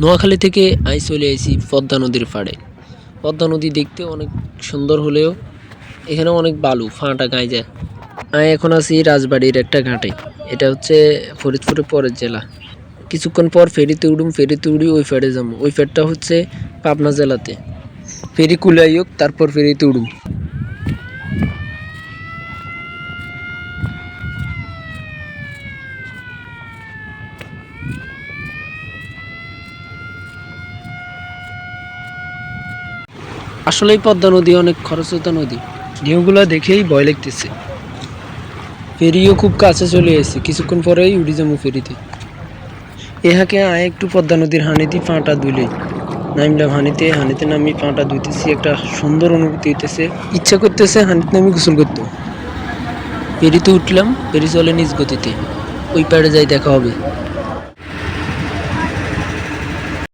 নোয়াখালী থেকে আই চলে আইছি পদ্মা নদীর পাড়ে। পদ্মা নদী দেখতে অনেক সুন্দর হলেও এখানে অনেক বালু, ফাঁটা গায়ে যায়। আমি এখন আছি রাজবাড়ির একটা ঘাটে। এটা হচ্ছে ফরিদপুরের পরের জেলা। কিছুক্ষণ পর ফেরিতে উঠুম ফেরিতে উড়ি ওই ফেরে যাব। ওই ফেরটা হচ্ছে পাবনা জেলাতে। ফেরি কুলাই হোক, তারপর ফেরিতে উঠুম আসলেই পদ্মা নদী অনেক খরস্রোতা নদী। ঢেউগুলো দেখেই ভয় লাগতেছে। ফেরিও খুব কাছে চলে এসেছে। কিছুক্ষণ পরেই উড়ি যাব ফেরিতে। এহাকে আয় একটু পদ্মা নদীর হানিতে পাটা দুইলেই নামলাম হানিতে হানিতে নামি পাটা ধুইতেছি একটা সুন্দর অনুভূতি হইতেছে। ইচ্ছা করতেছে হানিতে নামি গোসল করতে। ফেরিতে উঠলাম। ফেরি চলে নিজ গতিতে। ওই পাড়ে যাই দেখা হবে।